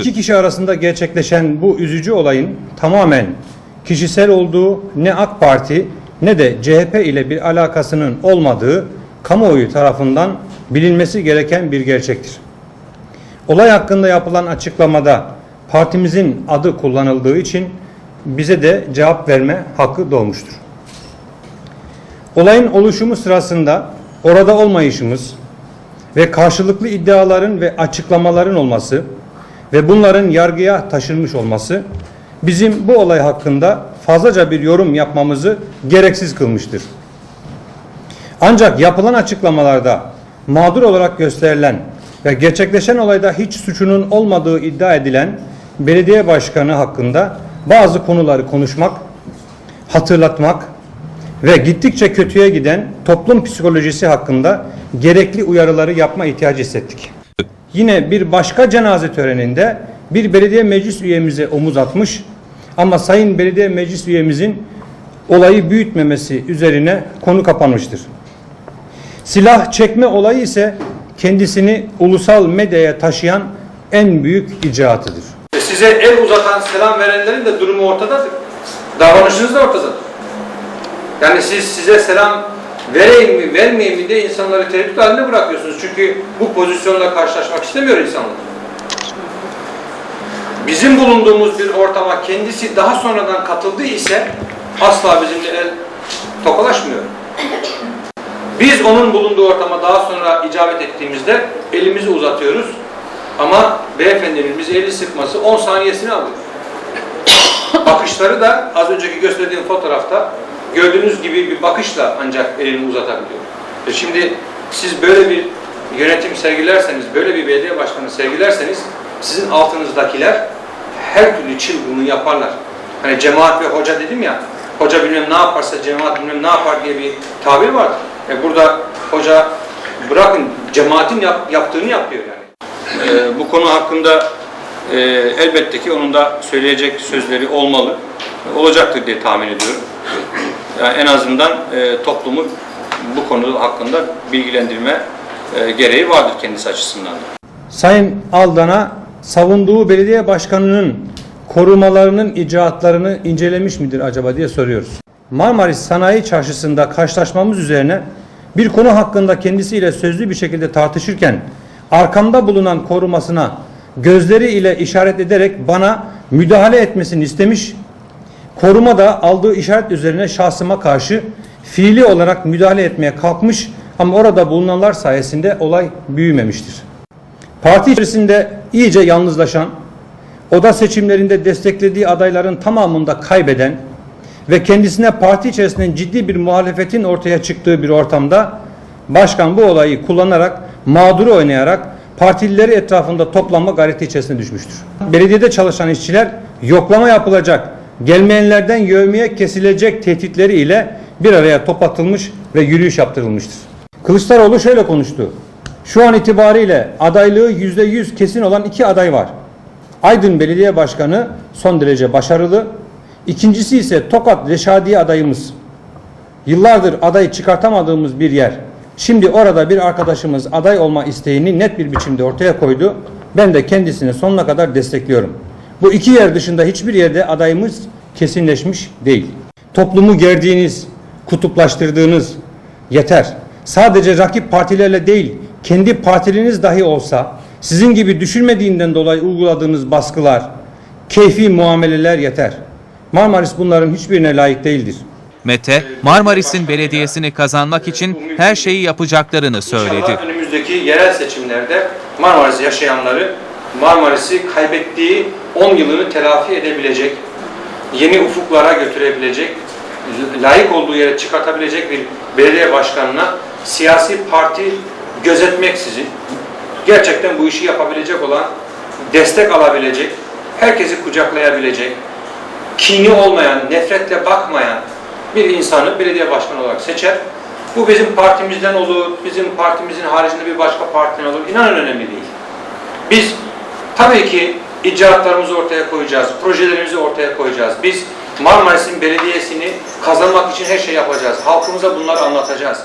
İki kişi arasında gerçekleşen bu üzücü olayın tamamen kişisel olduğu ne AK Parti ne de CHP ile bir alakasının olmadığı kamuoyu tarafından bilinmesi gereken bir gerçektir. Olay hakkında yapılan açıklamada partimizin adı kullanıldığı için bize de cevap verme hakkı doğmuştur. Olayın oluşumu sırasında orada olmayışımız ve karşılıklı iddiaların ve açıklamaların olması ve bunların yargıya taşınmış olması bizim bu olay hakkında fazlaca bir yorum yapmamızı gereksiz kılmıştır. Ancak yapılan açıklamalarda mağdur olarak gösterilen ve gerçekleşen olayda hiç suçunun olmadığı iddia edilen belediye başkanı hakkında bazı konuları konuşmak, hatırlatmak ve gittikçe kötüye giden toplum psikolojisi hakkında gerekli uyarıları yapma ihtiyacı hissettik. Yine bir başka cenaze töreninde bir belediye meclis üyemize omuz atmış ama sayın belediye meclis üyemizin olayı büyütmemesi üzerine konu kapanmıştır. Silah çekme olayı ise kendisini ulusal medyaya taşıyan en büyük icraatıdır. Size el uzatan, selam verenlerin de durumu ortadadır. Davranışınız da ortadadır. Yani siz size selam vereyim mi, vermeyeyim mi diye insanları tereddüt halinde bırakıyorsunuz. Çünkü bu pozisyonla karşılaşmak istemiyor insanlar. Bizim bulunduğumuz bir ortama kendisi daha sonradan katıldığı ise asla bizimle el tokalaşmıyor. Biz onun bulunduğu ortama daha sonra icabet ettiğimizde elimizi uzatıyoruz. Ama beyefendinin bize eli sıkması 10 saniyesini alıyor. Bakışları da az önceki gösterdiğim fotoğrafta gördüğünüz gibi bir bakışla ancak elini uzatabiliyor. E şimdi siz böyle bir yönetim sergilerseniz, böyle bir belediye başkanı sergilerseniz sizin altınızdakiler her türlü çılgınlığı yaparlar. Hani cemaat ve hoca dedim ya, hoca bilmem ne yaparsa cemaat bilmem ne yapar diye bir tabir vardır. E burada hoca bırakın cemaatin yap- yaptığını yapıyor yani. Ee, bu konu hakkında e, elbette ki onun da söyleyecek sözleri olmalı, olacaktır diye tahmin ediyorum. Yani en azından e, toplumu bu konu hakkında bilgilendirme e, gereği vardır kendisi açısından da. Sayın Aldan'a savunduğu belediye başkanının korumalarının icraatlarını incelemiş midir acaba diye soruyoruz. Marmaris Sanayi Çarşısı'nda karşılaşmamız üzerine bir konu hakkında kendisiyle sözlü bir şekilde tartışırken arkamda bulunan korumasına gözleri ile işaret ederek bana müdahale etmesini istemiş. Koruma da aldığı işaret üzerine şahsıma karşı fiili olarak müdahale etmeye kalkmış ama orada bulunanlar sayesinde olay büyümemiştir. Parti içerisinde iyice yalnızlaşan, oda seçimlerinde desteklediği adayların tamamında kaybeden ve kendisine parti içerisinde ciddi bir muhalefetin ortaya çıktığı bir ortamda başkan bu olayı kullanarak mağduru oynayarak partilileri etrafında toplanma gayreti içerisine düşmüştür. Belediyede çalışan işçiler yoklama yapılacak, gelmeyenlerden yövmeye kesilecek tehditleri ile bir araya toplatılmış ve yürüyüş yaptırılmıştır. Kılıçdaroğlu şöyle konuştu. Şu an itibariyle adaylığı yüzde yüz kesin olan iki aday var. Aydın Belediye Başkanı son derece başarılı. İkincisi ise Tokat Reşadiye adayımız. Yıllardır aday çıkartamadığımız bir yer. Şimdi orada bir arkadaşımız aday olma isteğini net bir biçimde ortaya koydu. Ben de kendisini sonuna kadar destekliyorum. Bu iki yer dışında hiçbir yerde adayımız kesinleşmiş değil. Toplumu gerdiğiniz, kutuplaştırdığınız yeter. Sadece rakip partilerle değil, kendi partiliniz dahi olsa sizin gibi düşünmediğinden dolayı uyguladığınız baskılar, keyfi muameleler yeter. Marmaris bunların hiçbirine layık değildir. Mete, Marmaris'in belediyesini kazanmak için her şeyi yapacaklarını söyledi. İnşallah önümüzdeki yerel seçimlerde Marmaris yaşayanları Marmaris'i kaybettiği 10 yılını telafi edebilecek, yeni ufuklara götürebilecek, layık olduğu yere çıkartabilecek bir belediye başkanına siyasi parti gözetmeksizin gerçekten bu işi yapabilecek olan, destek alabilecek, herkesi kucaklayabilecek, kini olmayan, nefretle bakmayan bir insanı belediye başkanı olarak seçer. Bu bizim partimizden olur, bizim partimizin haricinde bir başka partiden olur. İnanın önemli değil. Biz tabii ki icraatlarımızı ortaya koyacağız, projelerimizi ortaya koyacağız. Biz Marmaris'in belediyesini kazanmak için her şey yapacağız. Halkımıza bunları anlatacağız.